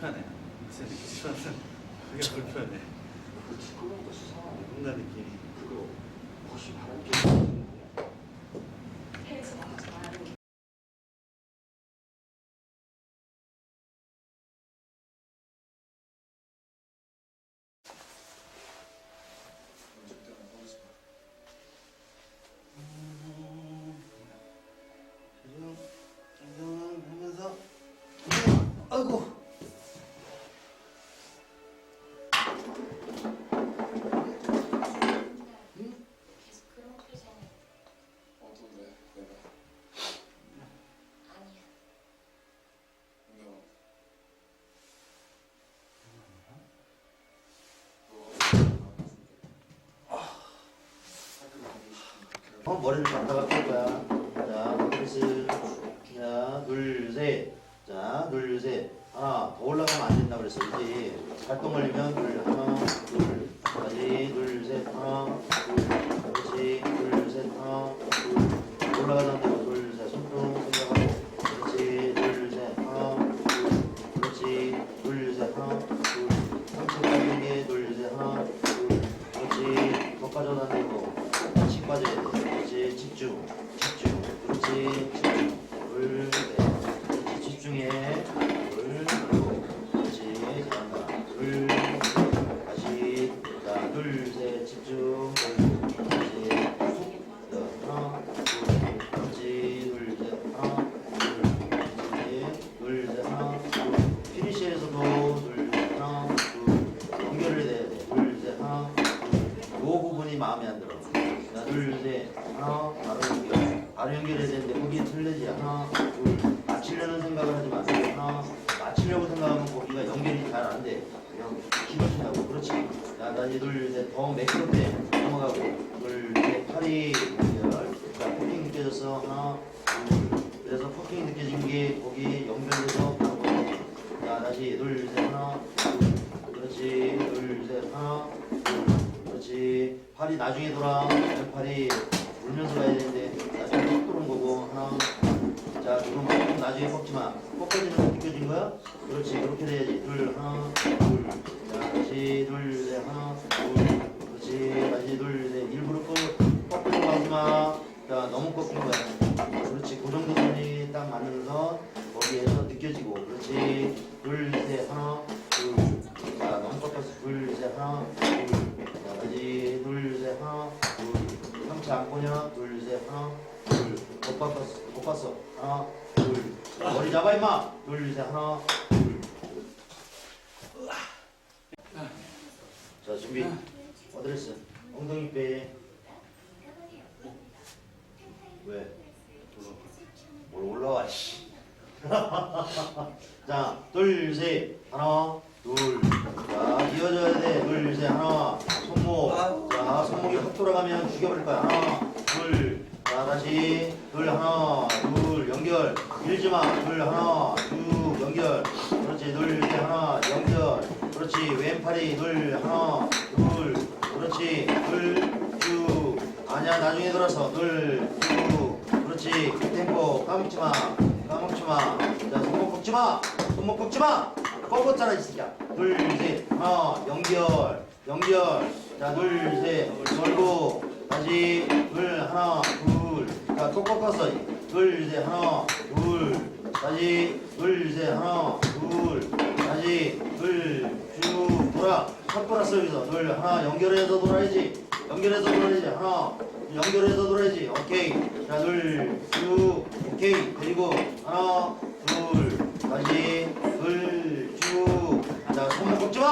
불편해. 무슨 느낌이지만 그게 불편해. 그 뭔가 느낌이. 어 머리를 갖다가 뺄 거야. 자 그래서 자둘 셋 자 둘 셋. 하나 더 올라가면 안 된다 그랬어 그지? 발동 걸리면 둘 하나 둘 다시 둘셋 하나 둘 그렇지 둘셋 하나 둘 올라가자 안 되고 둘셋 손등 생각하고 그렇지 둘셋 하나 둘 그렇지 둘셋 하나 둘 상체 빠진 게 둘셋 하나 둘 그렇지 더 빠져도 안 되고 같이 빠져야 돼 그렇지 집중 집중 그렇지 집중 둘셋 그렇지 집중해 둘 그렇지 잘한다 둘 다시 자 둘셋 집중 둘 다시 자, 하나 둘 그렇지 둘셋 하나 둘 그렇지 둘셋 하나 둘 피니시에서도 둘 하나 둘 연결을 해야 돼 둘셋 하나 둘요 부분이 마음에 안 들어. 자 둘셋. 하나 바로 연결. 바로 연결해야 되는데 거기에 틀리지. 하나 둘 맞추려는 생각을 하지 마세요. 하나 맞추려고 생각하면 거기가 연결이 잘 안 돼. 그냥 기어진다고. 그렇지. 자 다시 둘셋더 매끄럽게 넘어가고. 둘셋. 팔이 연결 자 포킹 느껴졌어. 하나 둘 그래서 포킹 느껴진 게 거기에 연결돼서 바로. 자 다시 둘셋. 하나 둘 그렇지. 둘셋. 하나 둘 그렇지 팔이 나중에 돌아 왼팔이 울면서 가야 되는데 나중에 톡 도는 거고. 하나 자꼭 나중에 꺾지 마 꺾어지는 거 느껴진 거야? 그렇지 그렇게 돼야지. 둘 하나 둘 자 다시 둘셋 하나 둘. 그렇지 다시 둘셋 일부러 꺾 꺾는 거 하지 마 자 너무 꺾인 거야. 그렇지 그 정도 선이 딱 맞는 선 거기에서 느껴지고. 그렇지 둘 셋 하나 둘자 너무 꺾였어 둘셋 하나 둘자 다시 둘셋 하나 둘 상체 안 보냐 둘셋 하나 둘 못 봤어 못 봤어 하나 둘 머리 잡아 임마 둘셋 하나 둘자 준비 어드레스 엉덩이 빼 왜? 뭘 올라와 씨. 자, 둘, 셋, 하나, 둘. 자, 이어져야 돼. 둘, 셋, 하나. 손목. 자, 손목이 확 돌아가면 죽여버릴 거야. 하나, 둘. 자, 다시. 둘, 하나, 둘. 연결. 밀지 마. 둘, 하나, 쭉. 연결. 그렇지. 둘, 셋, 하나. 연결. 그렇지. 왼팔이. 둘, 하나, 둘. 그렇지. 둘, 쭉. 아니야, 나중에 돌아서. 둘, 쭉. 그렇지. 그 템포. 까먹지 마. 까먹지 마. 자, 손목 꺾지 마. 손목 꺾지 마. 꺾었잖아, 이 새끼야. 둘, 셋. 하나, 연결. 연결. 자, 둘, 셋. 돌고. 다시. 둘, 하나, 둘. 자, 또 꺾었어. 둘, 셋. 하나, 둘. 다시. 둘, 셋. 하나, 둘. 다시. 둘, 쭉. 돌아. 첫 돌았어, 여기서. 둘, 하나. 연결해서 돌아야지. 연결해서 돌아야지. 하나. 연결해서 돌아야지. 오케이. 자, 둘, 쭉. 오케이. 그리고 하나, 둘. 다시. 둘, 쭉. 자, 손목 꺾지 마.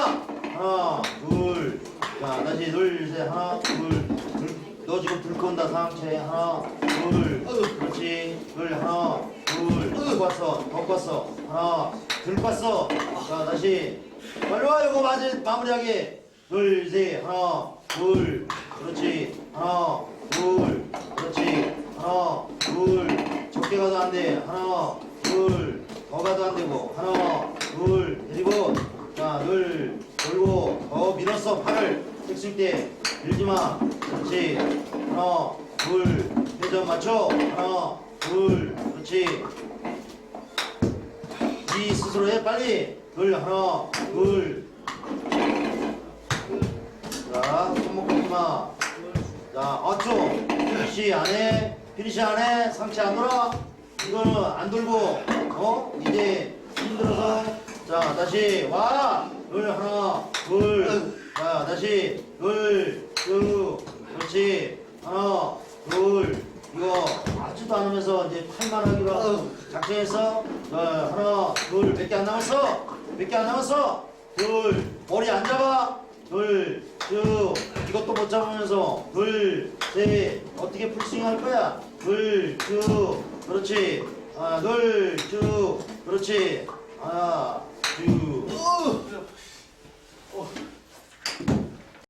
하나, 둘. 자, 다시 둘, 셋. 하나, 둘. 둘. 너 지금 들건다 상체 하나, 둘. 그렇지. 둘, 하나, 둘. 더 봤어. 더 봤어. 하나, 들 봤어. 자, 다시. 빨리 와, 이거 마지, 마무리하게. 둘, 셋. 하나, 둘. 그렇지. 하나, 둘. 그렇지. 하나, 둘. 적게 가도 안 돼. 하나, 둘. 더 가도 안 되고. 하나, 둘. 그리고, 자, 둘. 돌고, 더 밀었어. 팔을. 했을 때. 밀지 마. 그렇지. 하나, 둘. 회전 맞춰. 하나, 둘. 그렇지. 지 스스로 해 빨리 둘 하나 둘 자, 손목 꺾지 마. 자, 어쭈. 피니시 안 해. 피니시 안 해. 상체 안 돌아. 이거는 안 돌고, 어? 이제 힘들어서. 자, 다시 와. 둘, 하나, 둘. 자, 다시 둘, 쭉. 그렇지. 하나, 둘. 이거 아지도 않으면서 이제 팔만 하기로 하고 작정했어. 자, 하나, 둘. 몇 개 안 남았어? 몇 개 안 남았어? 둘. 머리 안 잡아. 둘, 쭉. 이것도 못 잡으면서 둘, 셋. 어떻게 풀스윙 할 거야? 둘, 쭉. 그렇지. 하나, 둘, 쭉. 그렇지. 하나, 쭉.